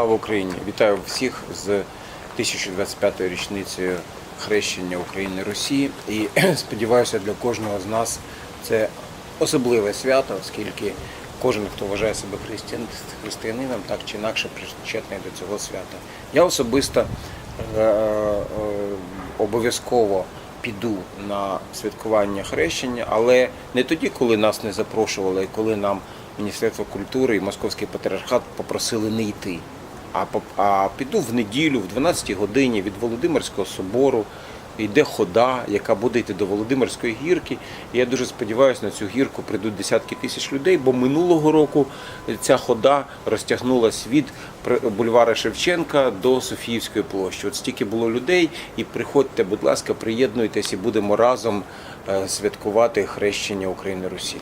Слава Україні! Вітаю всіх з 1025-ю річницею хрещення України Росії. І сподіваюся, для кожного з нас це особливе свято, оскільки кожен, хто вважає себе християн- християнином, так чи інакше причетний до цього свята. Я особисто е, е, обов'язково піду на святкування хрещення, але не тоді, коли нас не запрошували, і коли нам Міністерство культури і Московський патріархат попросили не йти. А, піду в неділю, в 12 годині від Володимирського собору. Йде хода, яка буде йти до Володимирської гірки. І я дуже сподіваюся, на цю гірку прийдуть десятки тисяч людей, бо минулого року ця хода розтягнулась від бульвара Шевченка до Софіївської площі. От стільки було людей, і приходьте, будь ласка, приєднуйтесь і будемо разом е, святкувати хрещення України Русі.